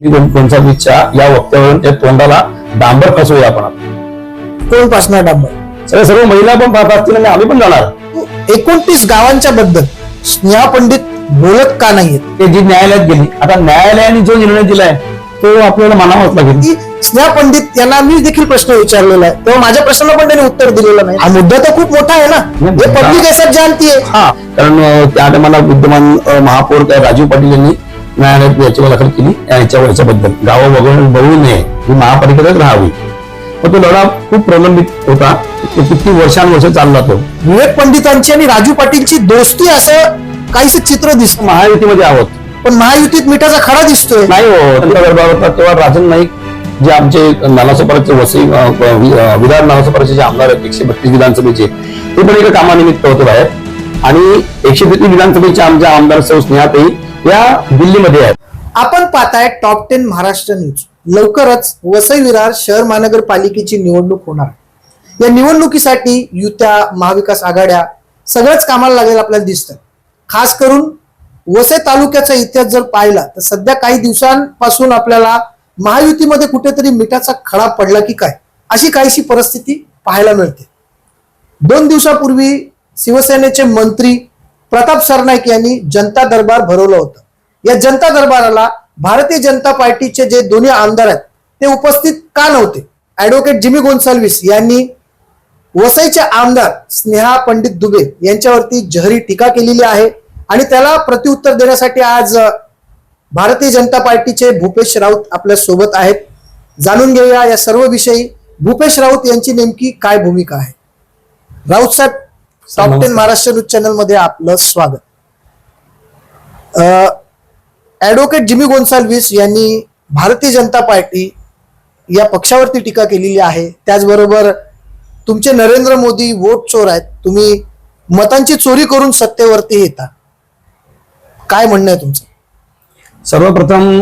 बीचच्या या वक्तव्यावरून त्या तोंडाला डांबर फसवूया आपण. कोण पासणार डांबर? सगळे सर्व महिला पण असतील आणि आम्ही पण जाणार. एकोणतीस गावांच्या बद्दल स्नेहा पंडित बोलत का नाहीयेत? ते जी न्यायालयात गेली आता न्यायालयाने जो निर्णय दिलाय तो आपल्याला मानावाच लागेल. की स्नेहा पंडित यांना मी देखील प्रश्न विचारलेला आहे. तेव्हा माझ्या प्रश्नाला पण त्यांनी उत्तर दिलेलं नाही. हा मुद्दा तर खूप मोठा आहे ना. हे पब्लिक ऐसा जानती आहे हा कारण त्या टायमाला विद्यमान महापौर काय राजीव पाटील यांनी न्यायालयात याचिका दाखल केली. याच्या याच्याबद्दल. गावं वगळून बघू नये. ही महापालिकेतच राहावी. पण तो लढा खूप प्रलंबित होता. तो किती वर्षानुवर्ष चालला तो. विवेक पंडितांची आणि राजू पाटीलची दोस्ती असं काहीच चित्र दिसत. महायुतीमध्ये आहोत. पण महायुतीत मिठाचा खडा दिसतोय. नाही हो तेव्हा राजन नाईक जे आमचे नालासोपाराचे वसई विधान नालासोपाराचे जे आमदार आहेत एकशे बत्तीस विधानसभेचे ते पण एका कामानिमित्त होते बाहेर. आणि एकशे तेहतीस विधानसभेचे आमच्या आमदार सौ स्नेहाताई या दिल्लीमध्ये आहेत. आपण पाहताय टॉप टेन महाराष्ट्र न्यूज लवकरच वसई विरार शहर महानगरपालिकेची निवडणूक होणार. या निवडणुकीसाठी युत्या महाविकास आघाड्या सगळंच कामाला लागेल आपल्याला दिसतं खास करून वसई तालुक्याचा इतिहास जर पाहिला तर सध्या काही दिवसांपासून आपल्याला महायुतीमध्ये कुठेतरी मिठाचा खडा पडला की काय अशी काहीशी परिस्थिती पाहायला मिळते. दोन दिवसापूर्वी शिवसेनेचे मंत्री प्रताप सरनाईक यांनी जनता दरबार भरवलं होतं. या जनता दरबाराला भारतीय जनता पार्टीचे जे दोन्ही आमदार आहेत ते उपस्थित का नव्हते? ऍडव्होकेट जिमी गोन्साल्विस यांनी वसईचे आमदार स्नेहा पंडित दुबे यांच्यावरती जहरी टीका केलेली आहे आणि त्याला प्रत्युत्तर देण्यासाठी आज भारतीय जनता पार्टीचे भूपेश राऊत आपल्यासोबत आहेत. जाणून घेऊया या सर्व विषयी. भूपेश राऊत यांची नेमकी काय भूमिका आहे? राऊत साहेब टॉप टेन. महाराष्ट्र न्यूज चॅनलमध्ये आपलं स्वागत. ऍडव्होकेट जिमी गोन्साल्विस यांनी भारतीय जनता पार्टी या पक्षावरती टीका केलेली आहे. त्याचबरोबर तुमचे नरेंद्र मोदी वोट चोर आहेत. तुम्ही मतांची चोरी करून सत्तेवरती येता. काय म्हणणं आहे तुमचं? सर्वप्रथम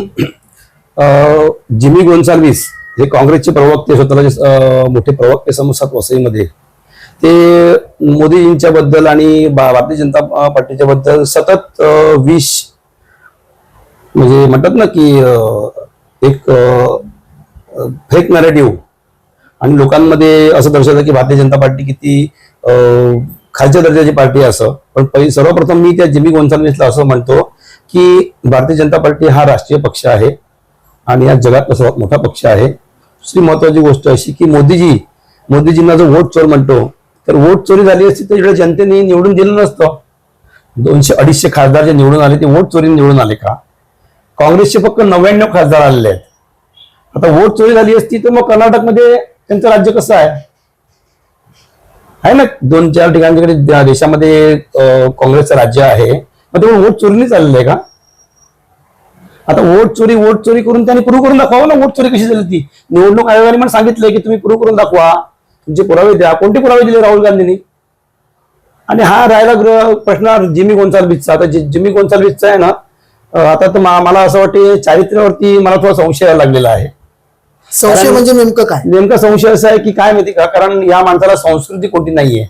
अं, जिमी गोन्साल्विस हे काँग्रेसचे प्रवक्ते स्वतःला मोठे प्रवक्ते समजतात वसईमध्ये ते मोदीजींच्या बद्दल आणि भारतीय जनता पार्टीच्या बद्दल सतत विष म्हणजे म्हणतात ना की एक फेक नॅरेटिव्ह आणि लोकांमध्ये असं दर्शवतं की भारतीय जनता पार्टी किती खालच्या दर्जाची पार्टी असं. पण पहि सर्वप्रथम मी त्या जिमी गोन्साल्विसला असं म्हणतो की भारतीय जनता पार्टी हा राष्ट्रीय पक्ष आहे. आणि या जगातला सर्वात मोठा पक्ष आहे. दुसरी महत्वाची गोष्ट अशी की मोदीजी मोदीजींना जो वोट चोर म्हणतो तर वोट चोरी झाली असती तर इकडे जनतेने निवडून दिलं नसतं. दोनशे अडीचशे खासदार जे निवडून आले ते वोट चोरीने निवडून आले का? काँग्रेसचे फक्त नव्याण्णव खासदार आलेले आहेत. आता वोट चोरी झाली असती तर मग कर्नाटकमध्ये त्यांचं राज्य कसं आहे? आहे ना दोन चार ठिकाणी देशामध्ये काँग्रेसचं राज्य आहे मग ते वोट चोरीने चाललंय का? आता वोट चोरी वोट चोरी करून त्यांनी प्रूव्ह करून दाखवा ना वोट चोरी कशी झाली ती? निवडणूक आयोगाने मला सांगितलंय की तुम्ही प्रूव्ह करून दाखवा. तुमचे पुरावे द्या. कोणते पुरावे दिले राहुल गांधींनी? आणि हा राहिला ग्रह प्रश्न जिमी गोन्साल्विसचा. आता जिमी गोन्साल्विसचा आहे ना आता तर मला असं वाटते चारित्र्यावरती मला थोडा संशय लागलेला आहे. संशय म्हणजे नेमकं काय? नेमका संशय असा आहे की काय माहिती का? कारण या माणसाला संस्कृती कोणती नाहीये.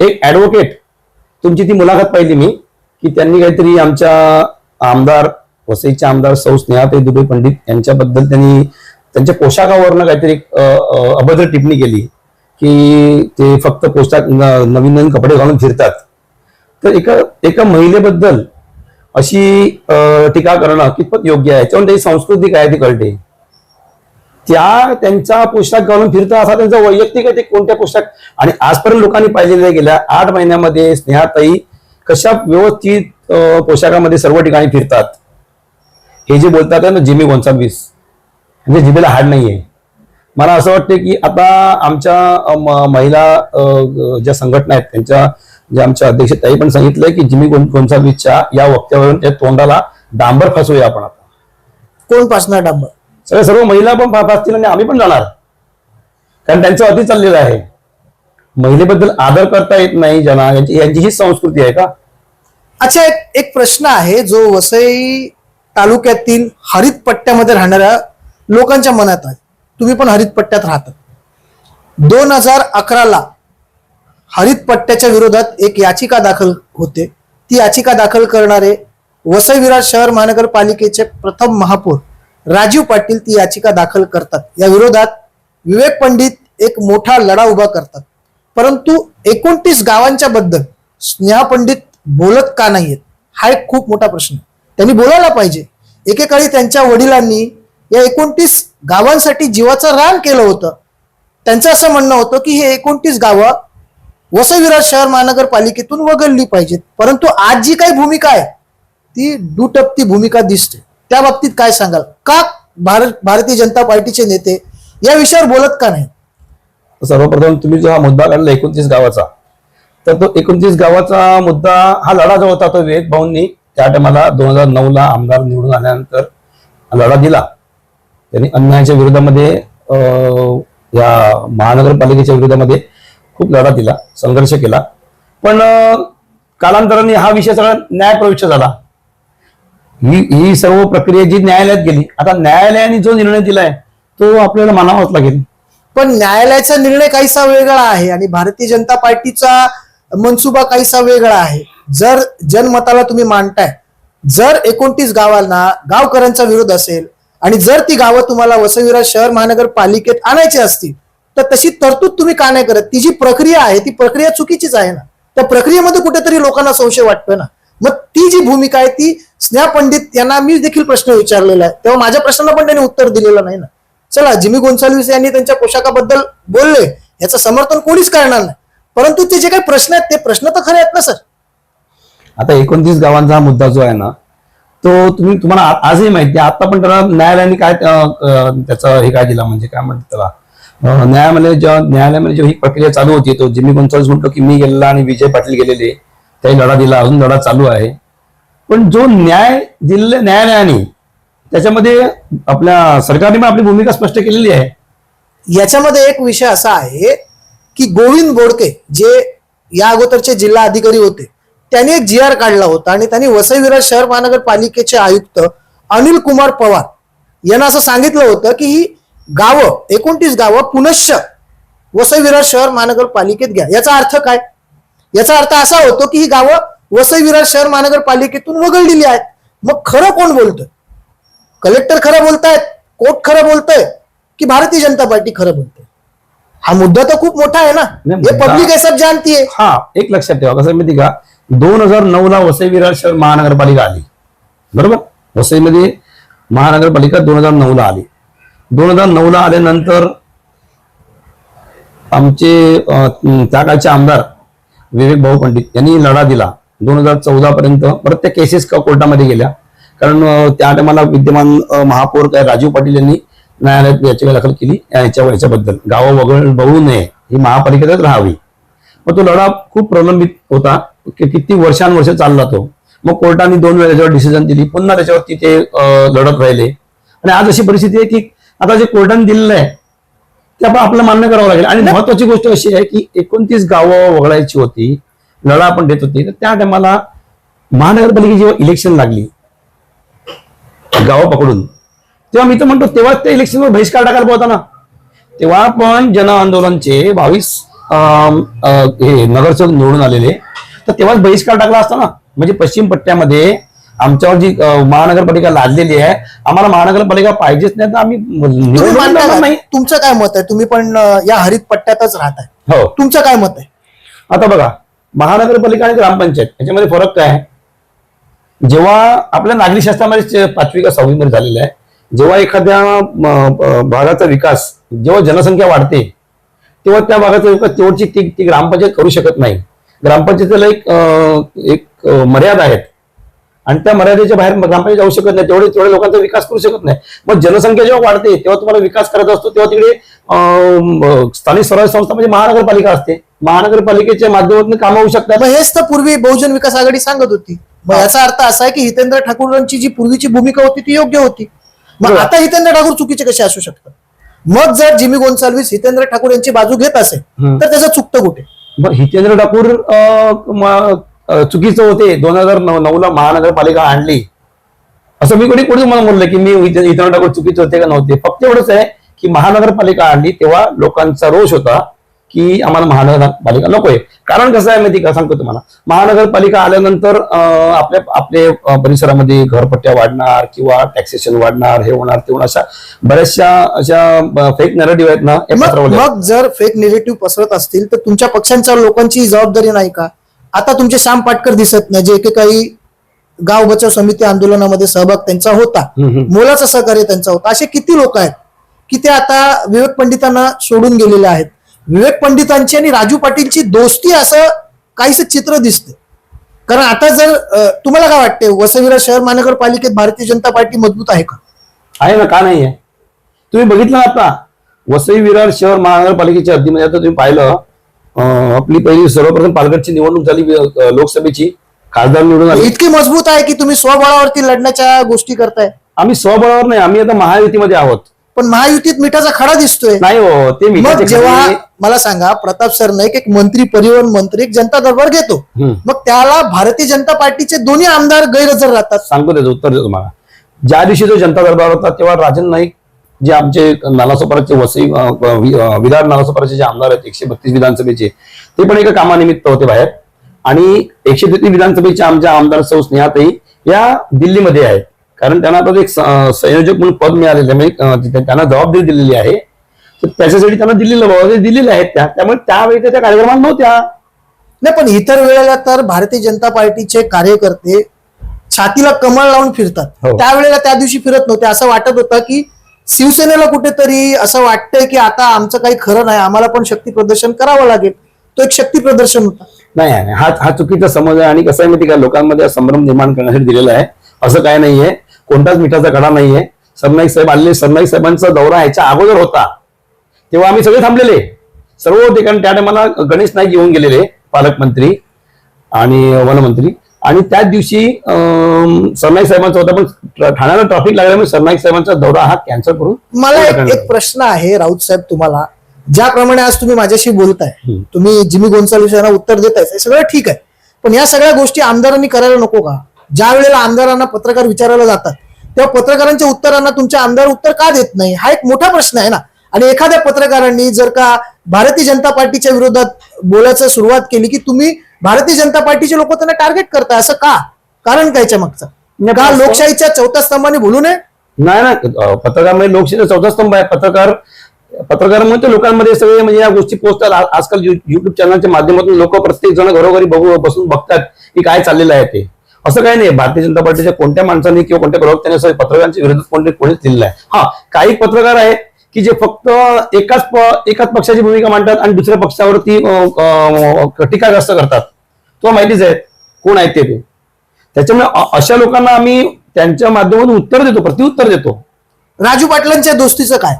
एक ऍडव्होकेट तुमची ती मुलाखत पाहिली मी की त्यांनी काहीतरी आमच्या आमदार वसईचे आमदार सौ स्नेहाताई दुबे पंडित यांच्याबद्दल त्यांनी त्यांच्या पोशाखावरनं काहीतरी अभद्र टिप्पणी केली. की ते फक्त पोशाख न- नवीन नवीन कपडे घालून फिरतात. तर एका एका महिलेबद्दल अशी टीका करणं कितपत योग्य आहे. त्यामुळे त्याची संस्कृती काय ती कळते. त्या त्यांचा पोशाख घालून फिरता असा त्यांचा वैयक्तिक आहे ते कोणत्या पोशाख? आणि आजपर्यंत लोकांनी पाहिलेल्या गेल्या आठ महिन्यामध्ये स्नेहाताई कशा व्यवस्थित पोशाखामध्ये सर्व ठिकाणी फिरतात. हे जे बोलतात ना जिमी गोन्साल्विस म्हणजे जिमेला हाड नाहीये. मला असं वाटतं की आता आमच्या महिला ज्या संघटना आहेत त्यांच्या ज्या आमच्या अध्यक्ष ताई पण सांगितलंय की जिमी गोन- गोन्साल्विसच्या या वक्तव्यावरून त्या तोंडाला डांबर फसवूया आपण आता. कोण पासणार डांबर? सगळे सर्व महिला पण असतील आणि आम्ही पण जाणार. कारण त्यांचं अति चाललेलं आहे. महिलेबद्दल आदर करता येत नाही ज्यांना यांची यांची ही संस्कृती आहे का? अच्छा एक एक प्रश्न आहे जो वसई तालुक्यातील हरित पट्ट्यामध्ये राहणाऱ्या लोकांच्या मनात आहे. तुम्ही पण हरित पट्ट्यात दोन हजार अकराला हरित पट्ट्याच्या विरोधात एक याचिका दाखल होते. ती याचिका दाखल करणारे वसई विराट शहर महानगरपालिकेचे प्रथम महापौर राजीव पाटील ती याचिका दाखल करतात. या विरोधात विवेक पंडित एक मोठा लढा उभा करतात. परंतु एकोणतीस गावांच्या बद्दल स्नेहा पंडित बोलत का नाहीयेत? हा एक खूप मोठा प्रश्न त्यांनी बोलायला पाहिजे. एकेकाळी त्यांच्या वडिलांनी या एकोणतीस गावांसाठी जीवाचं रान केलं होतं. त्यांचं असं म्हणणं होतं की हे एकोणतीस गावं वसविराज शहर महानगरपालिकेतून वगळली पाहिजेत. परंतु आज जी काही भूमिका आहे ती दुटप्ती भूमिका दिसते. त्या बाबतीत काय सांगाल? का भारत भारतीय जनता पार्टीचे नेते या विषयावर बोलत का नाही? सर्वप्रथम तुम्ही जो हा मुद्दा काढला एकोणतीस गावाचा तर तो एकोणतीस गावाचा मुद्दा हा लढा जो होता तो विवेक भाऊंनी त्या टायमाला दोन हजार नऊ ला आमदार निवडून आल्यानंतर हा लढा दिला. त्यांनी अन्यायाच्या विरोधामध्ये अं, या महानगरपालिकेच्या विरोधामध्ये खूप लढा दिला संघर्ष केला. पण कालांतराने हा विषय सगळा न्यायप्रविष्ट झाला. ही ही सर्व प्रक्रिया जी न्यायालयात गेली आता न्यायालयाने जो निर्णय दिलाय तो आपल्याला मानावाच लागेल. पण न्यायालयाचा निर्णय काहीसा वेगळा आहे आणि भारतीय जनता पार्टीचा मनसुबा काहीसा वेगळा आहे. जर जनमताला तुम्ही मांडताय जर एकोणतीस गावांना गावकऱ्यांचा विरोध असेल आणि जर ती गावं तुम्हाला वसईविरार शहर महानगरपालिकेत आणायची असतील तर तशी तरतूद तुम्ही का नाही करत? ती जी प्रक्रिया आहे ती प्रक्रिया चुकीचीच आहे ना. त्या प्रक्रियेमध्ये कुठेतरी लोकांना संशय वाटतोय ना. मग ती जी भूमिका आहे ती स्नेहा पंडित यांना मी देखील प्रश्न विचारलेला आहे. तेव्हा माझ्या प्रश्नाला पण त्यांनी उत्तर दिलेलं नाही ना. चला जिमी गोन्साल्विस यांनी त्यांच्या पोशाखाबद्दल बोलले. याचं समर्थन कोणीच करणार नाही. परंतु ते जे काही प्रश्न आहेत ते प्रश्न तर खरे आहेत ना सर. आता एकोणतीस गावांचा हा मुद्दा जो आहे ना तो तुम्ही तुम्हाला आजही माहिती आहे. आता पण त्याला न्यायालयाने काय त्याचा त्याचं हे काय दिला म्हणजे काय म्हणतात त्याला? न्यायालय जेव्हा न्यायालयामध्ये जेव्हा ही प्रक्रिया चालू होती तो जिम्मी गोन्सॉल्स म्हणतो की मी गेलेला आणि विजय पाटील गेलेले त्याही लढा दिला अजून लढा चालू आहे. पण जो न्याय दिलेल्या न्यायालयाने त्याच्यामध्ये आपल्या सरकारने पण आपली भूमिका स्पष्ट केलेली आहे. याच्यामध्ये एक विषय असा आहे की गोविंद बोडके जे या अगोदरचे जिल्हा अधिकारी होते त्यांनी एक जी आर काढला होता आणि त्यांनी वसई विरार शहर महानगरपालिकेचे आयुक्त अनिल कुमार पवार यांना असं सांगितलं होतं की ही गावं एकोणतीस गावं पुनश्च वसई विरार शहर महानगरपालिकेत घ्या. याचा अर्थ काय? याचा अर्थ असा होतो की ही गावं वसई विरार शहर महानगरपालिकेतून वगळलेली आहेत. मग खरं कोण बोलतोय? कलेक्टर खरं बोलतायत कोर्ट खरं बोलतोय की भारतीय जनता पार्टी खरं बोलते हा मुद्दा तर खूप मोठा आहे ना. हे पब्लिक हे सब जानती है हा एक लक्षात ठेवा. कसं आहे माहिती का? दोन हजार नऊ ला वसई विरार शहर महानगरपालिका आली. बरोबर? वसईमध्ये महानगरपालिका दोन हजार नऊ ला आली. दोन हजार नऊ ला आल्यानंतर आमचे त्या काळचे आमदार विवेक भाऊ पंडित यांनी लढा दिला. दोन हजार चौदा पर्यंत परत त्या केसेस कोर्टामध्ये गेल्या. कारण त्या टायमाला विद्यमान महापौर काय राजीव पाटील यांनी न्यायालयात याचिका दाखल केली याच्या याच्याबद्दल. गावं वगळ बघू नये. ही महापालिकेतच राहावी. मग तो लढा खूप प्रलंबित होता. किती वर्षानुवर्ष चालला तो. मग कोर्टाने दोन वेळा त्याच्यावर डिसिजन दिली. पुन्हा त्याच्यावरती ते लढत राहिले. आणि आज अशी परिस्थिती आहे की आता जे कोर्टाने दिलेलं आहे ते आपण आपलं मान्य करावं लागेल. आणि महत्वाची गोष्ट अशी आहे की एकोणतीस गावं वगळायची होती लढा आपण देत होती. तर त्या टायमाला महानगरपालिकेची जेव्हा इलेक्शन लागली गावं पकडून तेव्हा मी तर म्हणतो तेव्हा त्या इलेक्शनवर बहिष्कार टाकायला होता ना. तेव्हा पण जन आंदोलनचे बावीस हे नगरसेवक निवडून आलेले. तर तेव्हाच बहिष्कार टाकला असता ना. म्हणजे पश्चिम पट्ट्यामध्ये आमच्यावर जी महानगरपालिका लादलेली आहे आम्हाला महानगरपालिका पाहिजेच नाही तर आम्ही तुमचं काय मत आहे? तुम्ही पण या हरित पट्ट्यातच राहताय हो. तुमचं काय मत आहे? आता बघा महानगरपालिका आणि ग्रामपंचायत याच्यामध्ये फरक काय आहे? जेव्हा आपल्या नागरिक शास्त्रामध्ये पाचवी का सहावी मध्ये झालेलं आहे जेव्हा एखाद्या भागाचा विकास जेव्हा जनसंख्या वाढते तेव्हा त्या भागाचा विकास तेवढची ती ग्रामपंचायत करू शकत नाही. ग्रामपंचायतीला एक एक मर्यादा आहेत. आणि त्या मर्यादेच्या बाहेर ग्रामपंचायत जाऊ शकत नाही. तेवढे तेवढ्या लोकांचा विकास करू शकत नाही. मग जनसंख्या जेव्हा वाढते तेव्हा तुम्हाला विकास करायचा असतो तेव्हा तिकडे स्थानिक स्वराज्य संस्था म्हणजे महानगरपालिका असते. महानगरपालिकेच्या माध्यमातून कामं होऊ शकतात. मग हेच तर पूर्वी बहुजन विकास आघाडी सांगत होती. मग याचा अर्थ असा आहे की हितेंद्र ठाकूरांची जी पूर्वीची भूमिका होती ती योग्य होती. मग. आता हितेंद्र ठाकूर चुकीचे कसे असू शकतात? मग जर जिमी गोन्साल्विस हितेंद्र ठाकूर यांची बाजू घेत असेल. तर त्याचं चुकतं कुठे? हितेंद्र ठाकूर चुकीचं होते. दोन हजार नऊ ला महानगरपालिका आणली. असं मी कोणी कोणी तुम्हाला म्हणलं की मी हितेंद्र ठाकूर चुकीचे होते का नव्हते. फक्त एवढंच आहे की महानगरपालिका आणली तेव्हा लोकांचा रोष होता. की आम्हाला महानगरपालिका नकोय कारण कसं आहे माहिती का? सांगतो तुम्हाला. महानगरपालिका आल्यानंतर आपल्या आपले परिसरामध्ये घरपट्ट्या वाढणार किंवा टॅक्सेशन वाढणार हे होणार ते होणार. अशा बऱ्याचशा अशा फेक नरेटिव्ह आहेत ना मग जर फेक निगेटिव्ह पसरत असतील तर तुमच्या पक्षांच्या लोकांची जबाबदारी नाही का? आता तुमचे श्याम पाटकर दिसत नाही जे एकेकाळी गाव बचाव समिती आंदोलनामध्ये सहभाग त्यांचा होता. मोलाचा सहकार्य त्यांचा होता. असे किती लोक आहेत की ते आता विवेक पंडितांना सोडून गेलेले आहेत? विवेक पंडितांची आणि राजू पाटीलची दोस्ती असं काहीच चित्र दिसते. कारण आता जर तुम्हाला काय वाटते वसईविरा शहर महानगरपालिकेत भारतीय जनता पार्टी मजबूत आहे का? आहे ना का नाही आहे तुम्ही बघितलं ना आता वसई विरार शहर महानगरपालिकेच्या हद्दीमध्ये आता तुम्ही पाहिलं आपली पहिली सर्वप्रथम पालघरची निवडणूक झाली लोकसभेची खासदार निवडून आले. इतकी मजबूत आहे की तुम्ही स्वबळावरती लढण्याच्या गोष्टी करताय. आम्ही स्वबळावर नाही आम्ही आता महायुतीमध्ये आहोत. पण महायुतीत मिठाचा खडा दिसतोय. नाही हो ते मिठाचे जेव्हा मला सांगा प्रताप सरनाईक एक मंत्री परिवहन मंत्री एक जनता दरबार घेतो. मग त्याला भारतीय जनता पार्टीचे दोन्ही आमदार गैरहजर राहतात. सांगतो त्याचं उत्तर देतो तुम्हाला. ज्या दिवशी जो जनता दरबार होता तेव्हा राजन नाईक जे आमचे नालासोपाराचे वसई अं, वि- अं, विरार नालासोपाराचे जे आमदार आहेत एकशे बत्तीस विधानसभेचे ते पण एका कामानिमित्त होते बाहेर. आणि एकशे तेहतीस विधानसभेचे आमच्या आमदार सौ स्नेहाताई या दिल्लीमध्ये आहेत. कारण त्यांना आता एक संयोजक म्हणून पद मिळालेलं आहे. म्हणजे त्यांना जबाबदारी दिलेली आहे. तर त्याच्यासाठी त्यांना दिल्लीला बोलावले दिलेले आहेत त्या त्यामुळे त्यावेळी त्या कार्यक्रमात नव्हत्या. नाही पण इतर वेळेला तर भारतीय जनता पार्टीचे कार्यकर्ते छातीला कमळ लावून फिरतात. हो. त्यावेळेला त्या दिवशी फिरत नव्हते. असं वाटत होतं की शिवसेनेला कुठेतरी असं वाटतंय की आता आमचं काही खरं नाही आम्हाला पण शक्ती प्रदर्शन करावं लागेल. तो एक शक्ती प्रदर्शन होता. नाही नाही हा हा चुकीचा समज आहे आणि कसं आहे माहिती का? लोकांमध्ये हा संभ्रम निर्माण करण्यासाठी दिलेला आहे. असं काय नाहीये. कोणताच मिठाचा कडा नाहीये. सरनाईक साहेब आलेले सरनाईक साहेबांचा दौरा ह्याच्या अगोदर होता. तेव्हा आम्ही सगळे थांबलेले. सर्व कारण त्या टायमाला गणेश नाईक येऊन गेलेले पालकमंत्री आणि वनमंत्री. आणि त्याच दिवशी सरनाईक साहेबांचा होता पण ठाण्याला ट्रॅफिक लागल्यामुळे सरनाईक साहेबांचा दौरा हा कॅन्सल करून मला एक प्रश्न आहे राऊत साहेब तुम्हाला. ज्याप्रमाणे आज तुम्ही माझ्याशी बोलताय. तुम्ही जिमी गोन्साल्विस यांना उत्तर देताय हे सगळं ठीक आहे. पण या सगळ्या गोष्टी आमदारांनी करायला नको का? ज्या वेळेला आमदारांना पत्रकार विचारायला जातात तेव्हा पत्रकारांच्या उत्तरांना तुमचे आमदार उत्तर का देत नाही? हा एक मोठा प्रश्न आहे ना. आणि एखाद्या पत्रकारांनी जर का भारतीय जनता पार्टीच्या विरोधात बोलायचं सुरुवात केली की तुम्ही भारतीय जनता पार्टीचे लोक त्यांना टार्गेट करताय असं का? कारण कायच्या मागचं? का लोकशाहीच्या चौथ्या स्तंभाने बोलू नये? नाही ना पत्रकार म्हणजे लोकशाहीचा चौथा स्तंभ आहे. पत्रकार पत्रकार म्हणतो लोकांमध्ये सगळे म्हणजे या गोष्टी पोहोचतात. आजकाल युट्यूब चॅनलच्या माध्यमातून लोक प्रत्येक जण घरोघरी बघू बसून बघतात की काय चाललेलं आहे ते. असं काही नाही. भारतीय जनता पार्टीच्या कोणत्या माणसाने किंवा कोणत्या प्रवक्त्याने असं पत्रकारांच्या विरोधात कोणते कोणीच लिहिलेलं आहे हा काही पत्रकार आहेत की जे फक्त एकाच एकाच पक्षाची भूमिका मांडतात आणि दुसऱ्या पक्षावरती अं, टीकाग्रस्त करतात. तो माहितीच आहे कोण आहेत ते ते त्याच्यामुळे अशा लोकांना आम्ही त्यांच्या माध्यमातून उत्तर देतो प्रत्युत्तर देतो. राजू पाटलांच्या दोस्तीचं काय?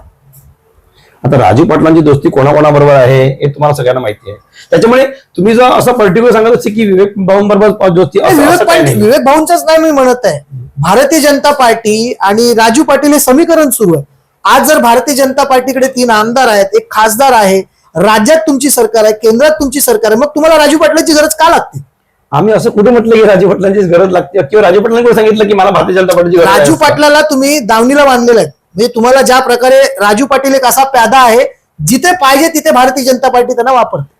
आता राजू पाटलांची दोस्ती कोणाकोणाबरोबर आहे हे तुम्हाला सगळ्यांना माहिती आहे. त्याच्यामुळे तुम्ही जर असं पर्टिक्युलर सांगत असेल की विवेक भाऊंबरोबर दोस्ती विवेक भाऊंचाच नाही मी म्हणत आहे. भारतीय जनता पार्टी आणि राजू पाटील हे समीकरण सुरू आहे. आज जर भारतीय जनता पार्टीकडे तीन आमदार आहेत एक खासदार आहे राज्यात तुमची सरकार आहे केंद्रात तुमची सरकार आहे मग तुम्हाला राजू पाटलांची गरज का लागते? आम्ही असं कुठे म्हटलं की राजू पाटलांची गरज लागते? किंवा राजू पाटलांनी सांगितलं की मला भारतीय जनता पार्टीची आहे राजू. पाटलाला तुम्ही दावणीला बांधलेलं आहे. म्हणजे तुम्हाला ज्या प्रकारे राजू पाटील एक असा प्यादा आहे जिथे पाहिजे तिथे भारतीय जनता पार्टी त्यांना वापरते.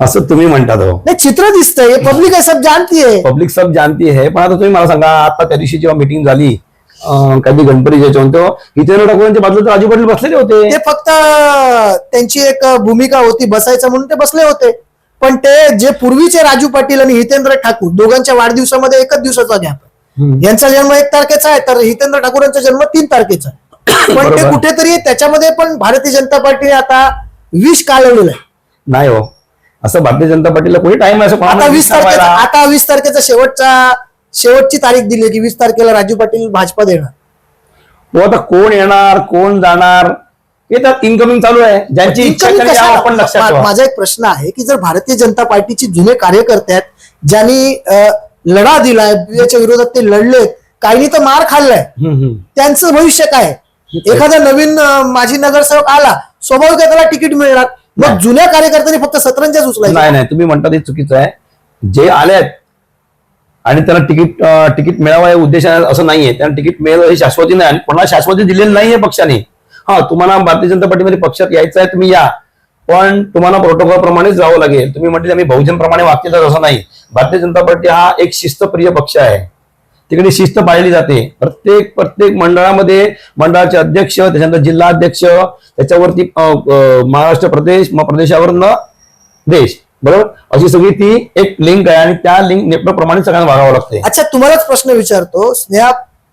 असं तुम्ही म्हणतात हो. नाही चित्र दिसतंय पब्लिक आहे सब जानती है पब्लिक सब जानती है पण आता तुम्ही मला सांगा आता त्या दिवशी जेव्हा मिटिंग झाली कधी गणपती तेव्हा हितेंद्र ठाकूरांच्या बाजूला तर राजू पाटील बसलेले होते ते फक्त त्यांची एक भूमिका होती बसायचं म्हणून ते बसले होते पण ते जे पूर्वीचे राजू पाटील आणि हितेंद्र ठाकूर दोघांच्या वाढदिवसामध्ये एकच दिवसाचा गॅप हम्म. यांचा जन्म एक तारखेचा आहे तर हितेंद्र ठाकूर यांचा जन्म तीन तारखेचा पण ते. कुठेतरी त्याच्यामध्ये पण भारतीय जनता पार्टीने आता विष कालवलेलं आहे नाही हो असं भारतीय जनता पार्टीला कोणी टाइम आहे असं आता वीस तारखेचा. आता वीस तारखेचा शेवटचा शेवटची तारीख दिली की वीस तारखेला राजू पाटील भाजपा देणार. हो आता कोण येणार कोण जाणार हे तर इन्कमिंग चालू आहे. ज्यांची इच्छा? आपण लक्षात माझा एक प्रश्न आहे की जर भारतीय जनता पार्टीचे जुने कार्यकर्ते आहेत ज्यांनी लढा दिलाय याच्या विरोधात ते लढलेत काहींनी तर मार खाल्लाय. त्यांचं भविष्य काय एखादा नवीन माजी नगरसेवक आला स्वाभाविक त्याला तिकीट मिळणार? मग. जुन्या कार्यकर्त्यांनी फक्त सतरंजाच उचलायच्या. नाही नाही तुम्ही म्हणता ते चुकीचं आहे. जे आलेत आणि त्याला तिकीट तिकीट मिळावं या उद्देशाने असं नाहीये. त्यांना तिकीट मिळेल हे शाश्वती नाही आणि कोणाला शाश्वती दिलेली नाहीये पक्षाने. हा तुम्हाला भारतीय जनता पार्टीमध्ये पक्षात यायचं आहे तुम्ही या. पण तुम्हाला प्रोटोकॉल प्रमाणेच जावं लागेल. तुम्ही म्हटले आम्ही बहुजन प्रमाणे वागतील तर असं नाही. भारतीय जनता पार्टी हा एक शिस्तप्रिय पक्ष आहे. तिकडे शिस्त पाळली जाते. प्रत्येक प्रत्येक मंडळामध्ये मंडळाचे अध्यक्ष त्याच्यानंतर जिल्हा अध्यक्ष त्याच्यावरती महाराष्ट्र प्रदेश मग प्रदेशावरनं देश. बरोबर? अशी सगळी ती एक लिंक आहे आणि त्या लिंक प्रमाणे सगळ्यांना वागावं लागते अच्छा तुम्हालाच प्रश्न विचारतो. स्नेहा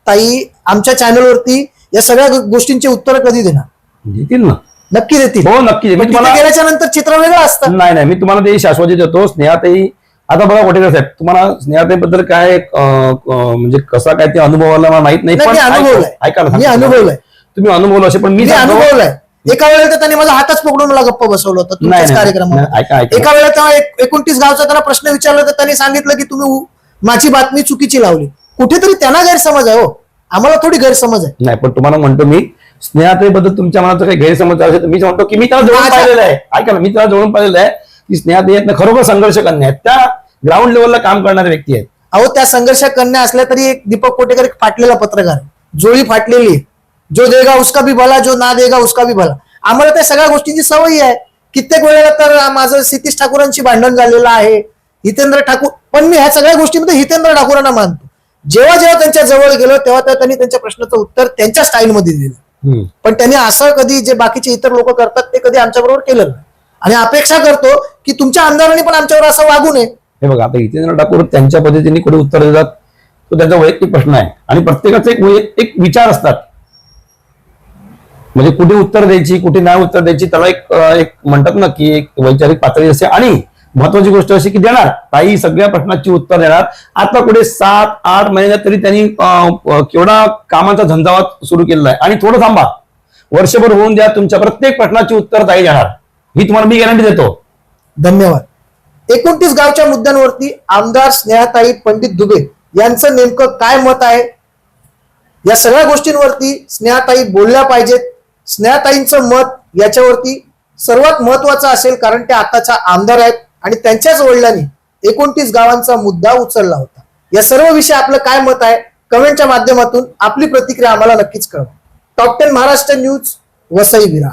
ताई आमच्या चॅनलवरती या सगळ्या गोष्टींची उत्तर कधी देणार? देतील ना. नक्की देतील. हो नक्की मी पण तिथे तुम्हाला गेल्याच्यानंतर चित्र वेगळं असतं. नाही नाही मी तुम्हाला ते शाश्वती देतो. स्नेहाताई आता बघा कोटेकर साहेब तुम्हाला स्नेहाताईबद्दल काय अं, अं, म्हणजे कसा काय ते अनुभवाला मला माहीत नाही नाही, मी ऐका- अनुभवलंय. ऐका ना मी सांगतो. अनुभवलंय. तुम्ही अनुभवलं असेल पण मी मी सांगतो- अनुभवलंय. एका वेळेला तर त्यांनी माझा हातच पकडून मला गप्प बसवलं होतं. तुमच्याच नाही, कार्यक्रमात. नाही, ऐका ऐका. एका वेळेला तेव्हा एक- एकोणतीस गावचा त्यांना प्रश्न विचारला तर त्यांनी सांगितलं की तुम्ही उ- माझी बातमी चुकीची लावली. कुठेतरी त्यांना गैरसमज आहे हो. आम्हाला थोडी गैरसमज आहे. नाही पण तुम्हाला म्हणतो मी स्नेहाताईबद्दल तुमच्या मनात जर काही गैरसमज असेल तर मी म्हणतो की मी त्याला जवळून माझ्या- पाहिलेलं आहे. ऐका ना मी त्याला जवळून पाहिलेलं आहे की स्नेहाताई खरोखर संघर्ष कन्या आहेत. त्या ग्राउंड लेवलला काम करणारे व्यक्ती आहेत. अहो त्या संघर्ष कन्या असल्या तरी एक दीपक कोटेकर एक फाटलेला पत्रकार आहे. जोळी फाटलेली आहे. जो देगा उसका भी भला जो ना देगा उसका भी भला. आम्हाला त्या सगळ्या गोष्टींची सवयी आहे. कित्येक वेळेला तर माझं सितीश ठाकूरांशी भांडण झालेलं आहे. हितेंद्र ठाकूर पण मी ह्या सगळ्या गोष्टीमध्ये हितेंद्र ठाकूरांना मानतो. जेव्हा जेव्हा त्यांच्या जवळ गेलो तेव्हा तेव्हा त्यांनी त्यांच्या प्रश्नाचं उत्तर त्यांच्या स्टाईलमध्ये दिलं. पण त्यांनी असं कधी जे बाकीचे इतर लोक करतात ते कधी आमच्या बरोबर केलं नाही. आणि अपेक्षा करतो की तुमच्या आमदारांनी पण आमच्यावर असं वागू नये. हे बघा आता हितेंद्र ठाकूर त्यांच्या पद्धतीने कुठे उत्तर देतात? तो त्यांचा वैयक्तिक प्रश्न आहे. आणि प्रत्येकाचे एक वैयक्तिक विचार असतात. म्हणजे कुठे उत्तर द्यायची कुठे नाही उत्तर द्यायची त्याला एक एक म्हणतात ना की एक वैचारिक पातळी असते. आणि महत्वाची गोष्ट अशी की देणार. काही सगळ्या प्रश्नाची उत्तर देणार. आता पुढे सात आठ महिन्यात तरी त्यांनी केवढा कामाचा झंझावात सुरू केलेला आहे. आणि थोडं थांबा. वर्षभर होऊन द्या तुमच्या प्रत्येक प्रश्नाची उत्तर ताई देणार. ही तुम्हाला मी गॅरंटी देतो. धन्यवाद. एकोणतीस गावच्या मुद्द्यांवरती आमदार स्नेहाताई पंडित दुबे यांचं नेमकं काय मत आहे? या सगळ्या गोष्टींवरती स्नेहाताई बोलल्या पाहिजेत. स्नेहाताईंचं मत याच्यावरती सर्वात महत्वाचं असेल कारण त्या आताच्या आमदार आहेत आणि त्यांच्याच वडिलांनी एकोणतीस गावांचा मुद्दा उचलला होता. या सर्व विषयी आपलं काय मत आहे? कमेंटच्या माध्यमातून आपली प्रतिक्रिया आम्हाला नक्कीच कळवा. Top ten Maharashtra news Vasai Virar